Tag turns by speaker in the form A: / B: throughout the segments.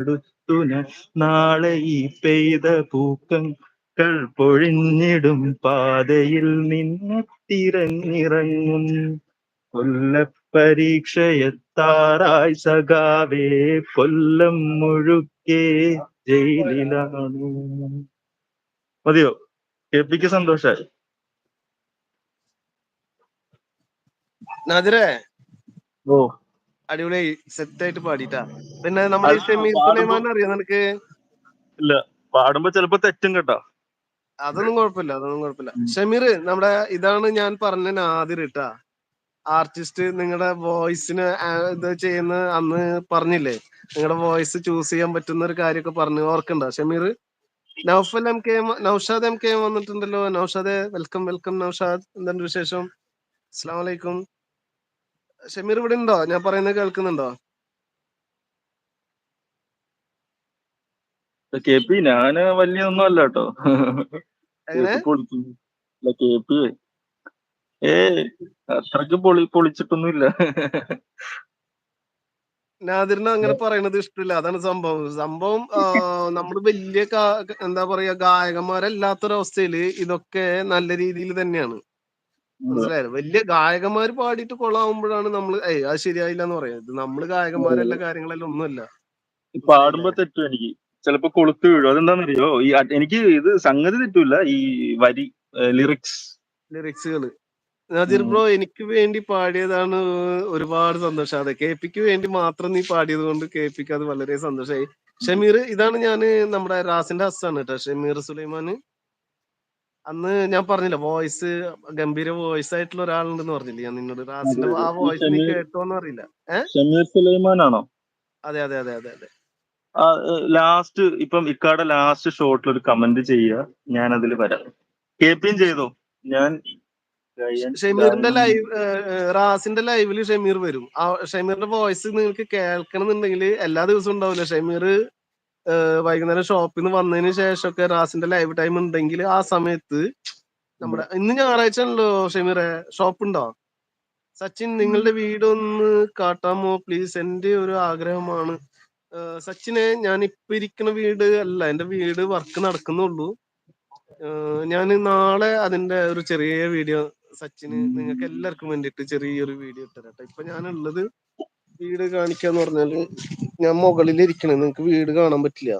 A: എടുത്തുന നാളെ ഈ പെയ്ത പൂക്കങ്ങൾ പൊഴിഞ്ഞിടും പാതയിൽ നിന്നെ തിരഞ്ഞിറങ്ങും. കൊല്ലപ്പരീക്ഷയെത്താറായി സഖാവേ കൊല്ലം മുഴുക്കെ ജയിലിലാണ്. മതിയോ? കേൾപ്പിക്ക് സന്തോഷായി.
B: നാദിരെ.
A: ഓ.
B: അടിപൊളിയായി സെറ്റ് ആയിട്ട് പാടിട്ടാ പിന്നെ നമ്മുടെ ഷമീർ സുലൈമാൻ അറിയാം നിനക്ക്?
A: ഇല്ല പാടുമ്പോ ചിലപ്പോ തെറ്റും കേട്ടോ.
B: അതൊന്നും കുഴപ്പമില്ല അതൊന്നും കുഴപ്പമില്ല. ഷമീർ നമ്മുടെ ഇതാണ് ഞാൻ പറഞ്ഞ നാദിർ കേട്ടാ ആർട്ടിസ്റ്റ് നിങ്ങളുടെ വോയിസിന് ഇത് ചെയ്യുന്ന അന്ന് പറഞ്ഞില്ലേ? നിങ്ങളുടെ വോയിസ് ചൂസ് ചെയ്യാൻ പറ്റുന്ന ഒരു കാര്യമൊക്കെ പറഞ്ഞു ഓർക്കണ്ട. Shameer Naufal M K Naushad M K വന്നിട്ടുണ്ടല്ലോ. Naushad welcome welcome Naushad. എന്താണ് വിശേഷം? അസ്സാം വലൈക്കും ഷമീർ ഇവിടെ ഉണ്ടോ? ഞാൻ പറയുന്നത് കേൾക്കുന്നുണ്ടോ?
A: കെ പി ഞാൻ വലിയ ഒന്നും അല്ല കേട്ടോ കെ പി ഏ അത്രയ്ക്ക് പൊളി പൊളിച്ചിട്ടൊന്നും ഇല്ല
B: നാദിറിന് അങ്ങനെ പറയണത് ഇഷ്ടമില്ല അതാണ് സംഭവം. സംഭവം നമ്മൾ വലിയ എന്താ പറയാ ഗായകന്മാരല്ലാത്തൊരവസ്ഥയിൽ ഇതൊക്കെ നല്ല രീതിയിൽ തന്നെയാണ്. മനസ്സിലായത് വലിയ ഗായകന്മാർ പാടിയിട്ട് കൊള്ളാവുമ്പോഴാണ് നമ്മൾ ഏയ് അത് ശരിയായില്ല എന്ന് പറയാം. ഇത് നമ്മൾ ഗായകന്മാരല്ല കാര്യങ്ങളെല്ലാം ഒന്നുമല്ല.
A: പാടുമ്പോ തെറ്റും എനിക്ക്. ചിലപ്പോ കൊളുത്ത് വീഴും. അതെന്താണെന്നറിയോ ഈ എനിക്ക് ഇത് സംഗതി തെറ്റൂല ഈ വരി ലിറിക്സ്
B: ലിറിക്സുകൾ നദീർ ബ്രോ എനിക്ക് വേണ്ടി പാടിയതാണ് ഒരുപാട് സന്തോഷം. അതെ കെ പിക്ക് വേണ്ടി മാത്രം നീ പാടിയത് കൊണ്ട് കെ പിക്ക് അത് വളരെ സന്തോഷമായി ഷമീർ ഇതാണ് ഞാൻ നമ്മുടെ റാസിന്റെ ഹസ്സാണ് കേട്ടോ ഷമീർ സുലൈമാന്. അന്ന് ഞാൻ പറഞ്ഞില്ല വോയിസ് ഗംഭീര വോയിസ് ആയിട്ടുള്ള ഒരാളുണ്ടെന്ന് പറഞ്ഞില്ലേ? ഞാൻ നിന്നോട്. റാസിന്റെ ആ വോയിസ് നീ കേട്ടോന്ന് അറിയില്ല.
A: ആണോ
B: അതെ അതെ അതെ അതെ അതെ.
A: ലാസ്റ്റ് ഇപ്പം ഇക്കാടെ ലാസ്റ്റ് ഷോട്ടിൽ ഒരു കമന്റ് ചെയ്യുക. ഞാൻ അതിൽ വരാം. കെ പിയും ചെയ്തോ? ഞാൻ
B: ഷമീറിന്റെ ലൈവ് റാസിന്റെ ലൈവിൽ ഷമീർ വരും. ഷമീറിന്റെ വോയിസ് നിങ്ങൾക്ക് കേൾക്കണം എന്നുണ്ടെങ്കിൽ എല്ലാ ദിവസവും ഉണ്ടാവില്ല? ഷമീർ വൈകുന്നേരം ഷോപ്പിൽ നിന്ന് വന്നതിന് ശേഷമൊക്കെ റാസിന്റെ ലൈവ് ടൈം ഉണ്ടെങ്കിൽ ആ സമയത്ത് നമ്മുടെ ഇന്ന് ഞായറാഴ്ച ആണല്ലോ ഷമീറെ ഷോപ്പ് ഉണ്ടോ സച്ചിൻ നിങ്ങളുടെ വീട് ഒന്ന് കാട്ടാമോ പ്ലീസ് എന്റെ ഒരു ആഗ്രഹമാണ്. സച്ചിനെ ഞാൻ ഇപ്പൊ ഇരിക്കുന്ന വീട് അല്ല എന്റെ വീട് വർക്ക് നടക്കുന്നുള്ളൂ. ഞാൻ നാളെ അതിന്റെ ഒരു ചെറിയ വീഡിയോ സച്ചിന് നിങ്ങൾക്ക് എല്ലാവർക്കും വേണ്ടിയിട്ട് ചെറിയൊരു വീഡിയോ ഇട്ടുതരാം ഇപ്പൊ ഞാനുള്ളത് വീട് കാണിക്കാന്ന് പറഞ്ഞാൽ ഞാൻ മുകളിൽ ഇരിക്കണേ നിങ്ങക്ക് വീട് കാണാൻ പറ്റില്ല.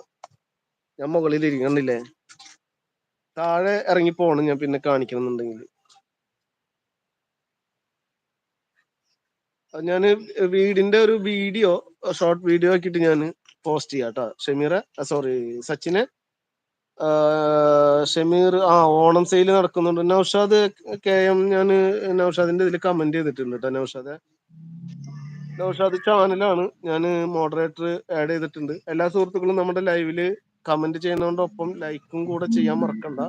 B: ഞാൻ മുകളിൽ ഇരിക്കണില്ലേ താഴെ ഇറങ്ങി പോണം ഞാൻ പിന്നെ കാണിക്കണം എന്നുണ്ടെങ്കിൽ ഞാൻ വീടിന്റെ ഒരു വീഡിയോ ഷോർട്ട് വീഡിയോ ആക്കിയിട്ട് ഞാൻ പോസ്റ്റ് ചെയ്യാം കേട്ടോ ഷമീറെ സോറി സച്ചിനെ. ഷമീർ ആ ഓണം സെയിൽ നടക്കുന്നുണ്ട്. നൗഷാദ് കെ എം ഞാൻ നൗഷാദിന്റെ ഇതിൽ കമന്റ് ചെയ്തിട്ടുണ്ട് കേട്ടോ നൗഷാദെ. നൗഷാദ് ചാനലാണ്. ഞാൻ മോഡറേറ്റർ ആഡ് ചെയ്തിട്ടുണ്ട്. എല്ലാ സുഹൃത്തുക്കളും നമ്മുടെ ലൈവിൽ കമന്റ് ചെയ്യുന്നതോടൊപ്പം ലൈക്കും കൂടെ ചെയ്യാൻ മറക്കണ്ട.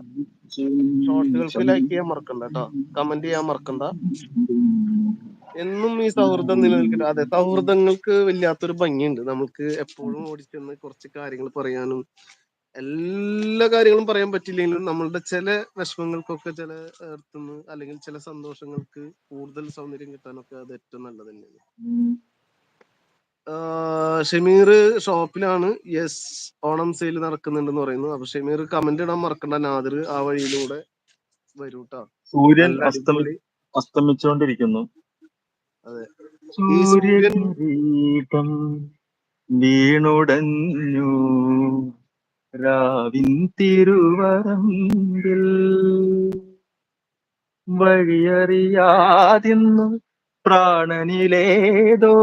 B: ഷോർട്ടുകൾക്ക് ലൈക്ക് ചെയ്യാൻ മറക്കണ്ട കേട്ടോ കമന്റ് ചെയ്യാൻ മറക്കണ്ട. എന്നും ഈ സൗഹൃദം നിലനിൽക്കട്ടെ. അതെ സൗഹൃദങ്ങൾക്ക് വല്ലാത്തൊരു ഭംഗിയുണ്ട്. നമുക്ക് എപ്പോഴും ഓടിച്ചെന്ന് കുറച്ച് കാര്യങ്ങൾ പറയാനും എല്ലാ കാര്യങ്ങളും പറയാൻ പറ്റില്ലെങ്കിലും നമ്മളുടെ ചില വിഷമങ്ങൾക്കൊക്കെ ചില അടുത്തുനിന്ന് അല്ലെങ്കിൽ ചില സന്തോഷങ്ങൾക്ക് കൂടുതൽ സൗന്ദര്യം കിട്ടാനൊക്കെ അത് ഏറ്റവും നല്ലത് തന്നെയാണ്. ഷമീർ ഷോപ്പിലാണ് യെസ് ഓണം സെയിൽ നടക്കുന്നുണ്ടെന്ന് പറയുന്നു. അപ്പൊ ഷമീർ കമന്റ് ഇടാൻ മറക്കണ്ട. നാദിർ ആ വഴിയിലൂടെ വരൂട്ടാ.
A: സൂര്യൻ
B: അസ്തമിച്ചോണ്ടിരിക്കുന്നു.
A: അസ്തമിച്ചുകൊണ്ടിരിക്കുന്നു
B: അതെ. സൂര്യൻ-
A: വീണുടഞ്ഞു. രാവിൻ തിരുവരമ്പിൽ വഴിയറിയാതിന്നു പ്രാണനിലേതോ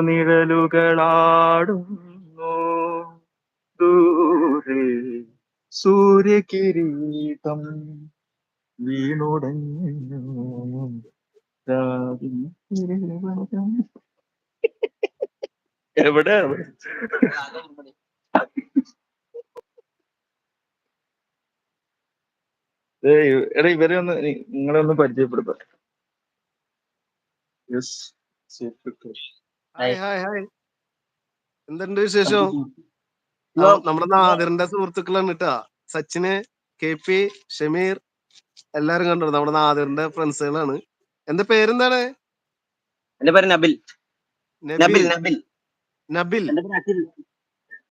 A: നിഴലുകളാടുന്നു. ദൂരെ സൂര്യകിരീടം വീണുടഞ്ഞു. രാവിൻ തിരുവരം എവിടെയാണ്? എടാ ഇവരെ ഒന്ന് നിങ്ങളെ ഒന്ന് പരിചയപ്പെടുത്താം.
B: എന്തുണ്ട് വിശേഷം? നമ്മുടെ നാദിറിന്റെ സുഹൃത്തുക്കളാണ് കേട്ടാ. സച്ചിന് കെ പി ഷമീർ എല്ലാരും കണ്ടു നമ്മുടെ നാദിറിന്റെ ഫ്രണ്ട്സുകളാണ്. എന്റെ പേരെന്താണ്?
C: എന്റെ പേര് നബിൽ. നബിൽ.
B: Nabil
C: Nabil.